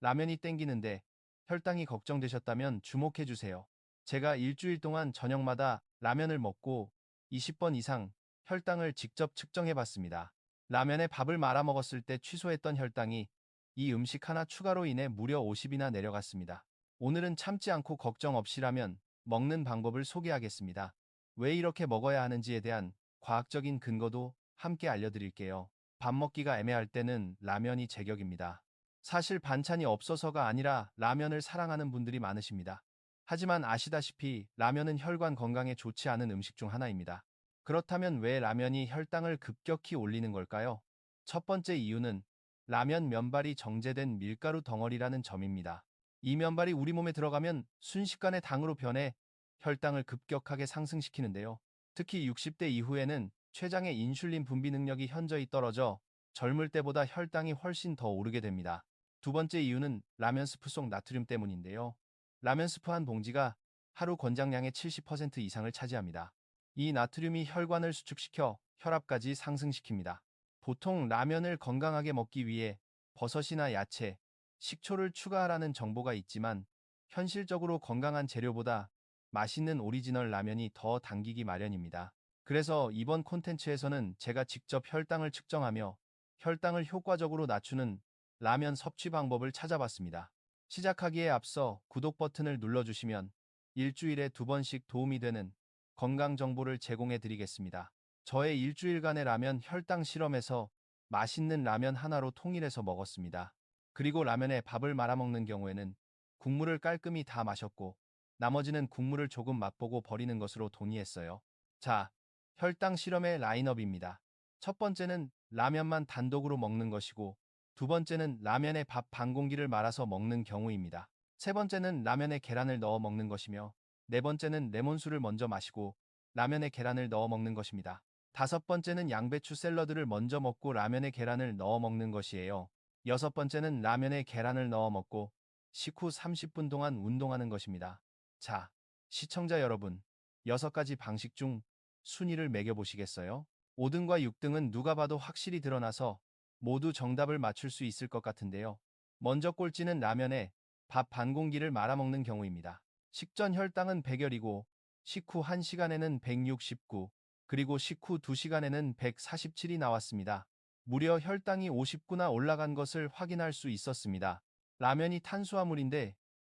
라면이 땡기는데 혈당이 걱정되셨다면 주목해주세요. 제가 일주일 동안 저녁마다 라면을 먹고 20번 이상 혈당을 직접 측정해봤습니다. 라면에 밥을 말아 먹었을 때 취소했던 혈당이 이 음식 하나 추가로 인해 무려 50이나 내려갔습니다. 오늘은 참지 않고 걱정 없이 라면 먹는 방법을 소개하겠습니다. 왜 이렇게 먹어야 하는지에 대한 과학적인 근거도 함께 알려드릴게요. 밥 먹기가 애매할 때는 라면이 제격입니다. 사실 반찬이 없어서가 아니라 라면을 사랑하는 분들이 많으십니다. 하지만 아시다시피 라면은 혈관 건강에 좋지 않은 음식 중 하나입니다. 그렇다면 왜 라면이 혈당을 급격히 올리는 걸까요? 첫 번째 이유는 라면 면발이 정제된 밀가루 덩어리라는 점입니다. 이 면발이 우리 몸에 들어가면 순식간에 당으로 변해 혈당을 급격하게 상승시키는데요. 특히 60대 이후에는 췌장의 인슐린 분비 능력이 현저히 떨어져 젊을 때보다 혈당이 훨씬 더 오르게 됩니다. 두 번째 이유는 라면 스프 속 나트륨 때문인데요. 라면 스프 한 봉지가 하루 권장량의 70% 이상을 차지합니다. 이 나트륨이 혈관을 수축시켜 혈압까지 상승시킵니다. 보통 라면을 건강하게 먹기 위해 버섯이나 야채, 식초를 추가하라는 정보가 있지만 현실적으로 건강한 재료보다 맛있는 오리지널 라면이 더 당기기 마련입니다. 그래서 이번 콘텐츠에서는 제가 직접 혈당을 측정하며 혈당을 효과적으로 낮추는 라면 섭취 방법을 찾아봤습니다. 시작하기에 앞서 구독 버튼을 눌러주시면 일주일에 두 번씩 도움이 되는 건강 정보를 제공해 드리겠습니다. 저의 일주일간의 라면 혈당 실험에서 맛있는 라면 하나로 통일해서 먹었습니다. 그리고 라면에 밥을 말아먹는 경우에는 국물을 깔끔히 다 마셨고 나머지는 국물을 조금 맛보고 버리는 것으로 동의했어요. 자, 혈당 실험의 라인업입니다. 첫 번째는 라면만 단독으로 먹는 것이고 두 번째는 라면에 밥 반 공기를 말아서 먹는 경우입니다. 세 번째는 라면에 계란을 넣어 먹는 것이며 네 번째는 레몬수를 먼저 마시고 라면에 계란을 넣어 먹는 것입니다. 다섯 번째는 양배추 샐러드를 먼저 먹고 라면에 계란을 넣어 먹는 것이에요. 여섯 번째는 라면에 계란을 넣어 먹고 식후 30분 동안 운동하는 것입니다. 자, 시청자 여러분, 여섯 가지 방식 중 순위를 매겨보시겠어요? 5등과 6등은 누가 봐도 확실히 드러나서 모두 정답을 맞출 수 있을 것 같은데요. 먼저 꼴찌는 라면에 밥 반 공기를 말아먹는 경우입니다. 식전 혈당은 100열이고 식후 1시간에는 169, 그리고 식후 2시간에는 147이 나왔습니다. 무려 혈당이 59나 올라간 것을 확인할 수 있었습니다. 라면이 탄수화물인데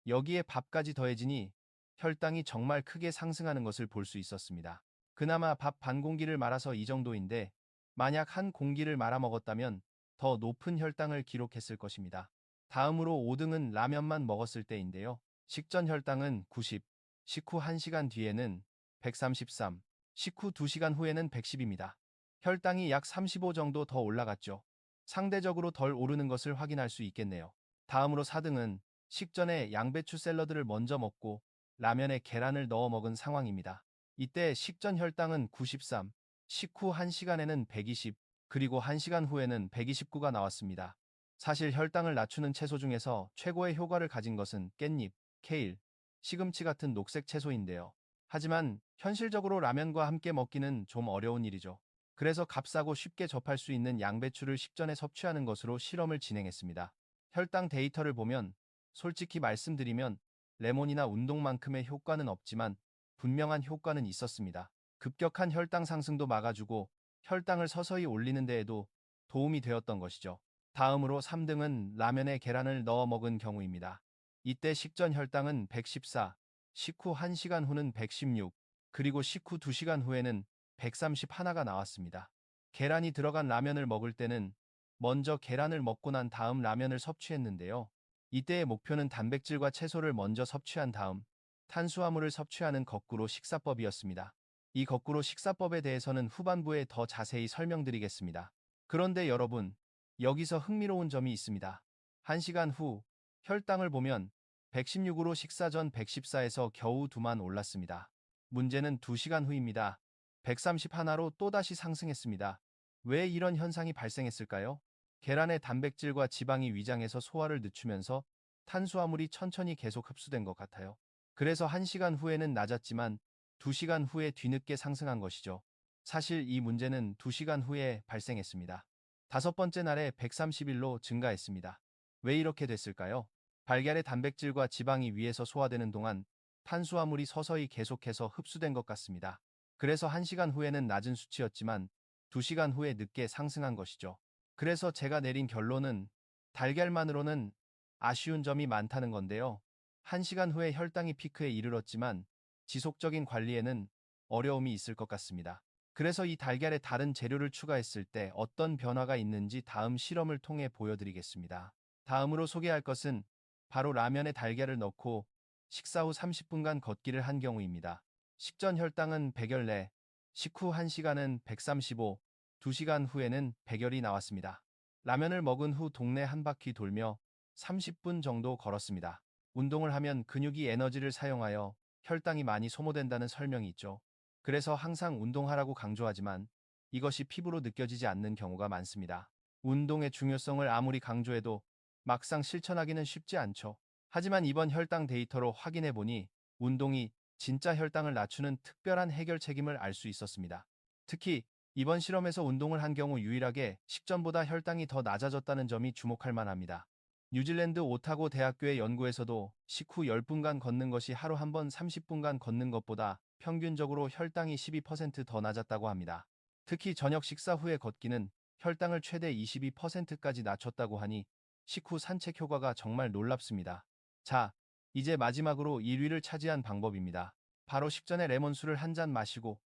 여기에 밥까지 더해지니 혈당이 정말 크게 상승하는 것을 볼 수 있었습니다. 그나마 밥 반 공기를 말아서 이 정도인데 만약 한 공기를 말아 먹었다면 더 높은 혈당을 기록했을 것입니다. 다음으로 5등은 라면만 먹었을 때인데요. 식전 혈당은 90, 식후 1시간 뒤에는 133, 식후 2시간 후에는 110입니다. 혈당이 약 35 정도 더 올라갔죠. 상대적으로 덜 오르는 것을 확인할 수 있겠네요. 다음으로 4등은 식전에 양배추 샐러드를 먼저 먹고 라면에 계란을 넣어 먹은 상황입니다. 이때 식전 혈당은 93, 식후 1시간에는 120, 그리고 1시간 후에는 129가 나왔습니다. 사실 혈당을 낮추는 채소 중에서 최고의 효과를 가진 것은 깻잎, 케일, 시금치 같은 녹색 채소인데요. 하지만 현실적으로 라면과 함께 먹기는 좀 어려운 일이죠. 그래서 값싸고 쉽게 접할 수 있는 양배추를 식전에 섭취하는 것으로 실험을 진행했습니다. 혈당 데이터를 보면 솔직히 말씀드리면 레몬이나 운동만큼의 효과는 없지만 분명한 효과는 있었습니다. 급격한 혈당 상승도 막아주고 혈당을 서서히 올리는 데에도 도움이 되었던 것이죠. 다음으로 3등은 라면에 계란을 넣어 먹은 경우입니다. 이때 식전 혈당은 114, 식후 1시간 후는 116, 그리고 식후 2시간 후에는 131가 나왔습니다. 계란이 들어간 라면을 먹을 때는 먼저 계란을 먹고 난 다음 라면을 섭취했는데요. 이때의 목표는 단백질과 채소를 먼저 섭취한 다음 탄수화물을 섭취하는 거꾸로 식사법이었습니다. 이 거꾸로 식사법에 대해서는 후반부에 더 자세히 설명드리겠습니다. 그런데 여러분, 여기서 흥미로운 점이 있습니다. 1시간 후 혈당을 보면 116으로 식사 전 114에서 겨우 2만 올랐습니다. 문제는 2시간 후입니다. 131로 또다시 상승했습니다. 왜 이런 현상이 발생했을까요? 계란의 단백질과 지방이 위장에서 소화를 늦추면서 탄수화물이 천천히 계속 흡수된 것 같아요. 그래서 1시간 후에는 낮았지만 2시간 후에 뒤늦게 상승한 것이죠. 사실 이 문제는 2시간 후에 발생했습니다. 다섯 번째 날에 131로 증가했습니다. 왜 이렇게 됐을까요? 달걀의 단백질과 지방이 위에서 소화되는 동안 탄수화물이 서서히 계속해서 흡수된 것 같습니다. 그래서 1시간 후에는 낮은 수치였지만 2시간 후에 늦게 상승한 것이죠. 그래서 제가 내린 결론은 달걀만으로는 아쉬운 점이 많다는 건데요. 1시간 후에 혈당이 피크에 이르렀지만 지속적인 관리에는 어려움이 있을 것 같습니다. 그래서 이 달걀에 다른 재료를 추가했을 때 어떤 변화가 있는지 다음 실험을 통해 보여드리겠습니다. 다음으로 소개할 것은 바로 라면에 달걀을 넣고 식사 후 30분간 걷기를 한 경우입니다. 식전 혈당은 100열, 식후 1시간은 135, 2시간 후에는 100열이 나왔습니다. 라면을 먹은 후 동네 한 바퀴 돌며 30분 정도 걸었습니다. 운동을 하면 근육이 에너지를 사용하여 혈당이 많이 소모된다는 설명이 있죠. 그래서 항상 운동하라고 강조하지만 이것이 피부로 느껴지지 않는 경우가 많습니다. 운동의 중요성을 아무리 강조해도 막상 실천하기는 쉽지 않죠. 하지만 이번 혈당 데이터로 확인해 보니 운동이 진짜 혈당을 낮추는 특별한 해결 책임을 알 수 있었습니다. 특히 이번 실험에서 운동을 한 경우 유일하게 식전보다 혈당이 더 낮아졌다는 점이 주목할 만합니다. 뉴질랜드 오타고 대학교의 연구에서도 식후 10분간 걷는 것이 하루 한 번 30분간 걷는 것보다 평균적으로 혈당이 12%더 낮았다고 합니다. 특히 저녁 식사 후에 걷기는 혈당을 최대 22%까지 낮췄다고 하니 식후 산책 효과가 정말 놀랍습니다. 자, 이제 마지막으로 1위를 차지한 방법입니다. 바로 식전에 레몬수를 한 잔 마시고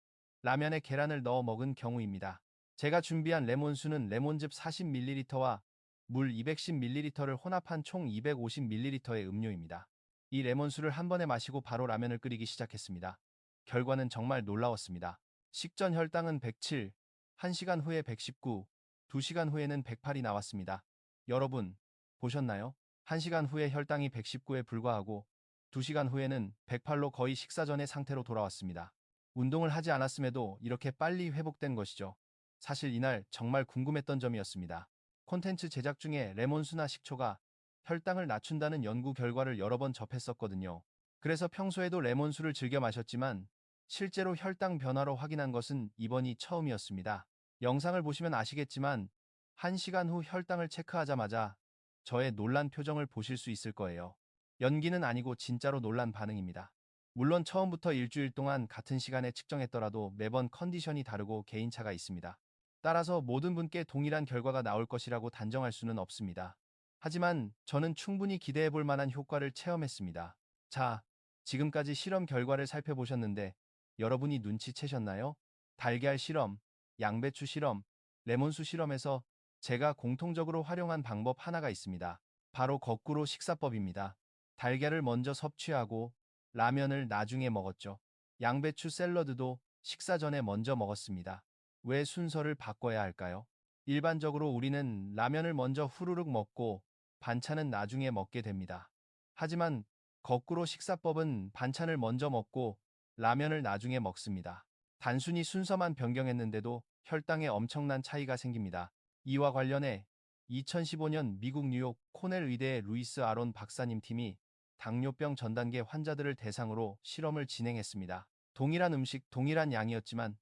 라면에 계란을 넣어 먹은 경우입니다. 제가 준비한 레몬수는 레몬즙 40ml와 물 210ml를 혼합한 총 250ml의 음료입니다. 이 레몬수를 한 번에 마시고 바로 라면을 끓이기 시작했습니다. 결과는 정말 놀라웠습니다. 식전 혈당은 107, 1시간 후에 119, 2시간 후에는 108이 나왔습니다. 여러분, 보셨나요? 1시간 후에 혈당이 119에 불과하고 2시간 후에는 108로 거의 식사 전의 상태로 돌아왔습니다. 운동을 하지 않았음에도 이렇게 빨리 회복된 것이죠. 사실 이날 정말 궁금했던 점이었습니다. 콘텐츠 제작 중에 레몬수나 식초가 혈당을 낮춘다는 연구 결과를 여러 번 접했었거든요. 그래서 평소에도 레몬수를 즐겨 마셨지만 실제로 혈당 변화로 확인한 것은 이번이 처음이었습니다. 영상을 보시면 아시겠지만 1시간 후 혈당을 체크하자마자 저의 놀란 표정을 보실 수 있을 거예요. 연기는 아니고 진짜로 놀란 반응입니다. 물론 처음부터 일주일 동안 같은 시간에 측정했더라도 매번 컨디션이 다르고 개인차가 있습니다. 따라서 모든 분께 동일한 결과가 나올 것이라고 단정할 수는 없습니다. 하지만 저는 충분히 기대해 볼 만한 효과를 체험했습니다. 자, 지금까지 실험 결과를 살펴보셨는데 여러분이 눈치채셨나요? 달걀 실험, 양배추 실험, 레몬수 실험에서 제가 공통적으로 활용한 방법 하나가 있습니다. 바로 거꾸로 식사법입니다. 달걀을 먼저 섭취하고 라면을 나중에 먹었죠. 양배추 샐러드도 식사 전에 먼저 먹었습니다. 왜 순서를 바꿔야 할까요? 일반적으로 우리는 라면을 먼저 후루룩 먹고 반찬은 나중에 먹게 됩니다. 하지만 거꾸로 식사법은 반찬을 먼저 먹고 라면을 나중에 먹습니다. 단순히 순서만 변경했는데도 혈당에 엄청난 차이가 생깁니다. 이와 관련해 2015년 미국 뉴욕 코넬 의대의 루이스 아론 박사님 팀이 당뇨병 전 단계 환자들을 대상으로 실험을 진행했습니다. 동일한 음식, 동일한 양이었지만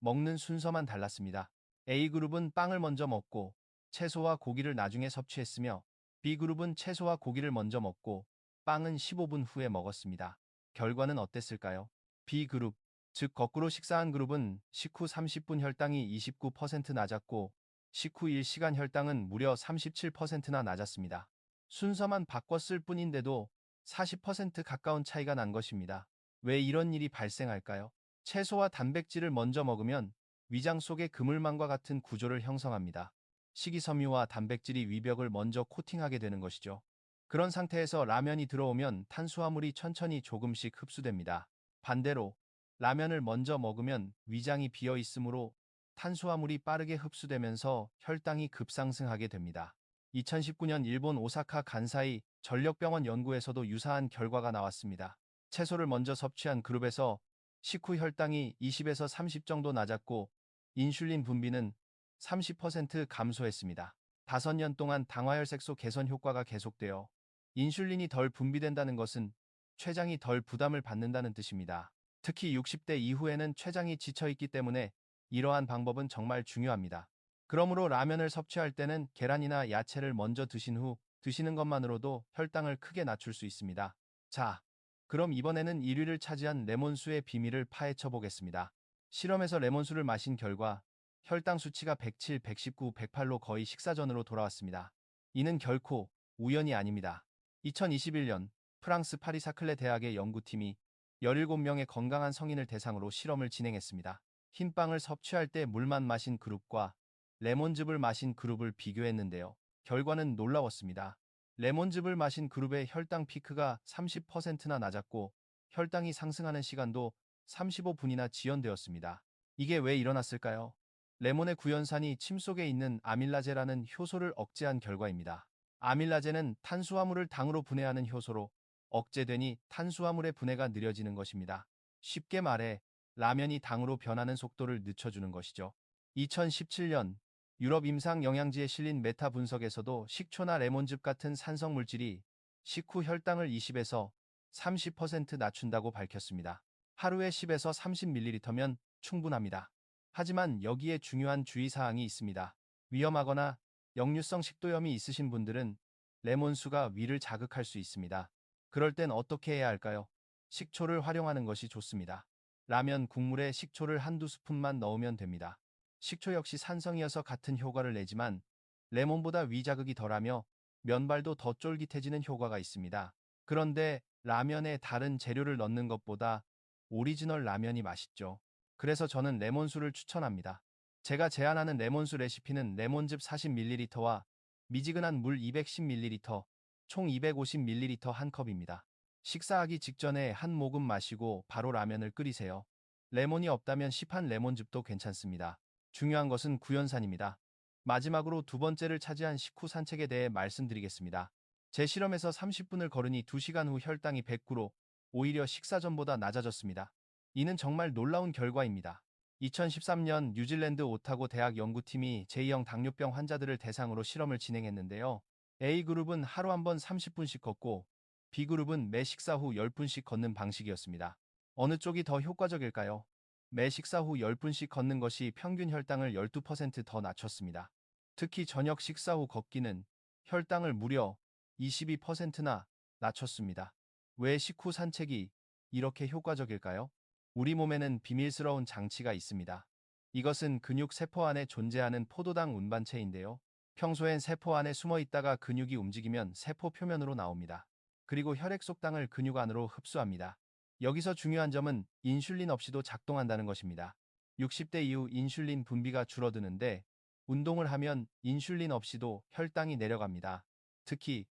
먹는 순서만 달랐습니다. A그룹은 빵을 먼저 먹고 채소와 고기를 나중에 섭취했으며 B그룹은 채소와 고기를 먼저 먹고 빵은 15분 후에 먹었습니다. 결과는 어땠을까요? B그룹, 즉 거꾸로 식사한 그룹은 식후 30분 혈당이 29% 낮았고 식후 1시간 혈당은 무려 37%나 낮았습니다. 순서만 바꿨을 뿐인데도 40% 가까운 차이가 난 것입니다. 왜 이런 일이 발생할까요? 채소와 단백질을 먼저 먹으면 위장 속의 그물망과 같은 구조를 형성합니다. 식이섬유와 단백질이 위벽을 먼저 코팅하게 되는 것이죠. 그런 상태에서 라면이 들어오면 탄수화물이 천천히 조금씩 흡수됩니다. 반대로 라면을 먼저 먹으면 위장이 비어 있으므로 탄수화물이 빠르게 흡수되면서 혈당이 급상승하게 됩니다. 2019년 일본 오사카 간사이 전력병원 연구에서도 유사한 결과가 나왔습니다. 채소를 먼저 섭취한 그룹에서 식후 혈당이 20에서 30 정도 낮았고 인슐린 분비는 30% 감소했습니다. 5년 동안 당화혈색소 개선 효과가 계속되어 인슐린이 덜 분비된다는 것은 췌장이 덜 부담을 받는다는 뜻입니다. 특히 60대 이후에는 췌장이 지쳐있기 때문에 이러한 방법은 정말 중요합니다. 그러므로 라면을 섭취할 때는 계란이나 야채를 먼저 드신 후 드시는 것만으로도 혈당을 크게 낮출 수 있습니다. 자, 그럼 이번에는 1위를 차지한 레몬수의 비밀을 파헤쳐 보겠습니다. 실험에서 레몬수를 마신 결과 혈당 수치가 107, 119, 108로 거의 식사 전으로 돌아왔습니다. 이는 결코 우연이 아닙니다. 2021년 프랑스 파리 사클레 대학의 연구팀이 17명의 건강한 성인을 대상으로 실험을 진행했습니다. 흰빵을 섭취할 때 물만 마신 그룹과 레몬즙을 마신 그룹을 비교했는데요. 결과는 놀라웠습니다. 레몬즙을 마신 그룹의 혈당 피크가 30%나 낮았고 혈당이 상승하는 시간도 35분이나 지연되었습니다. 이게 왜 일어났을까요? 레몬의 구연산이 침 속에 있는 아밀라제라는 효소를 억제한 결과입니다. 아밀라제는 탄수화물을 당으로 분해하는 효소로 억제되니 탄수화물의 분해가 느려지는 것입니다. 쉽게 말해 라면이 당으로 변하는 속도를 늦춰주는 것이죠. 2017년 유럽 임상 영양지에 실린 메타 분석에서도 식초나 레몬즙 같은 산성 물질이 식후 혈당을 20에서 30% 낮춘다고 밝혔습니다. 하루에 10에서 30ml면 충분합니다. 하지만 여기에 중요한 주의사항이 있습니다. 위험하거나 역류성 식도염이 있으신 분들은 레몬수가 위를 자극할 수 있습니다. 그럴 땐 어떻게 해야 할까요? 식초를 활용하는 것이 좋습니다. 라면 국물에 식초를 한두 스푼만 넣으면 됩니다. 식초 역시 산성이어서 같은 효과를 내지만 레몬보다 위자극이 덜하며 면발도 더 쫄깃해지는 효과가 있습니다. 그런데 라면에 다른 재료를 넣는 것보다 오리지널 라면이 맛있죠. 그래서 저는 레몬수를 추천합니다. 제가 제안하는 레몬수 레시피는 레몬즙 40ml와 미지근한 물 210ml, 총 250ml 한 컵입니다. 식사하기 직전에 한 모금 마시고 바로 라면을 끓이세요. 레몬이 없다면 시판 레몬즙도 괜찮습니다. 중요한 것은 구연산입니다. 마지막으로 두 번째를 차지한 식후 산책에 대해 말씀드리겠습니다. 제 실험에서 30분을 걸으니 2시간 후 혈당이 109로 오히려 식사 전보다 낮아졌습니다. 이는 정말 놀라운 결과입니다. 2013년 뉴질랜드 오타고 대학 연구팀이 제2형 당뇨병 환자들을 대상으로 실험을 진행했는데요. A그룹은 하루 한 번 30분씩 걷고 B그룹은 매 식사 후 10분씩 걷는 방식이었습니다. 어느 쪽이 더 효과적일까요? 매 식사 후 10분씩 걷는 것이 평균 혈당을 12%더 낮췄습니다. 특히 저녁 식사 후 걷기는 혈당을 무려 22%나 낮췄습니다. 왜 식후 산책이 이렇게 효과적일까요? 우리 몸에는 비밀스러운 장치가 있습니다. 이것은 근육 세포 안에 존재하는 포도당 운반체인데요. 평소엔 세포 안에 숨어 있다가 근육이 움직이면 세포 표면으로 나옵니다. 그리고 혈액 속당을 근육 안으로 흡수합니다. 여기서 중요한 점은 인슐린 없이도 작동한다는 것입니다. 60대 이후 인슐린 분비가 줄어드는데 운동을 하면 인슐린 없이도 혈당이 내려갑니다. 특히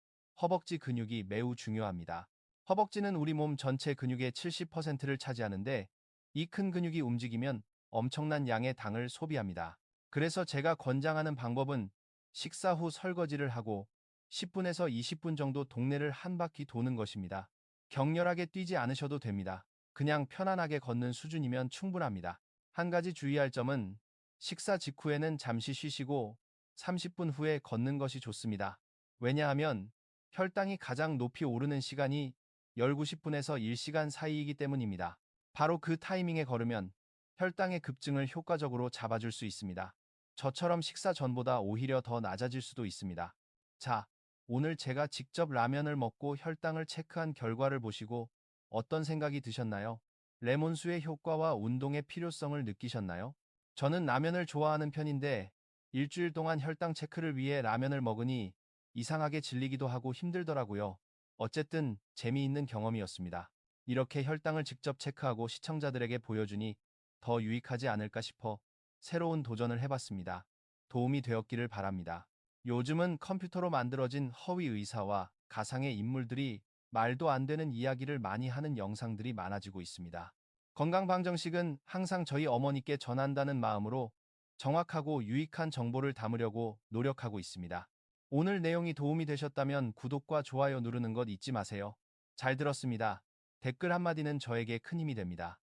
허벅지 근육이 매우 중요합니다. 허벅지는 우리 몸 전체 근육의 70%를 차지하는데 이 큰 근육이 움직이면 엄청난 양의 당을 소비합니다. 그래서 제가 권장하는 방법은 식사 후 설거지를 하고 10분에서 20분 정도 동네를 한 바퀴 도는 것입니다. 격렬하게 뛰지 않으셔도 됩니다. 그냥 편안하게 걷는 수준이면 충분합니다. 한 가지 주의할 점은 식사 직후에는 잠시 쉬시고 30분 후에 걷는 것이 좋습니다. 왜냐하면 혈당이 가장 높이 오르는 시간이 19, 10분에서 1시간 사이이기 때문입니다. 바로 그 타이밍에 걸으면 혈당의 급증을 효과적으로 잡아줄 수 있습니다. 저처럼 식사 전보다 오히려 더 낮아질 수도 있습니다. 자, 오늘 제가 직접 라면을 먹고 혈당을 체크한 결과를 보시고 어떤 생각이 드셨나요? 레몬수의 효과와 운동의 필요성을 느끼셨나요? 저는 라면을 좋아하는 편인데 일주일 동안 혈당 체크를 위해 라면을 먹으니 이상하게 질리기도 하고 힘들더라고요. 어쨌든 재미있는 경험이었습니다. 이렇게 혈당을 직접 체크하고 시청자들에게 보여주니 더 유익하지 않을까 싶어 새로운 도전을 해봤습니다. 도움이 되었기를 바랍니다. 요즘은 컴퓨터로 만들어진 허위 의사와 가상의 인물들이 말도 안 되는 이야기를 많이 하는 영상들이 많아지고 있습니다. 건강방정식은 항상 저희 어머니께 전한다는 마음으로 정확하고 유익한 정보를 담으려고 노력하고 있습니다. 오늘 내용이 도움이 되셨다면 구독과 좋아요 누르는 것 잊지 마세요. 잘 들었습니다. 댓글 한마디는 저에게 큰 힘이 됩니다.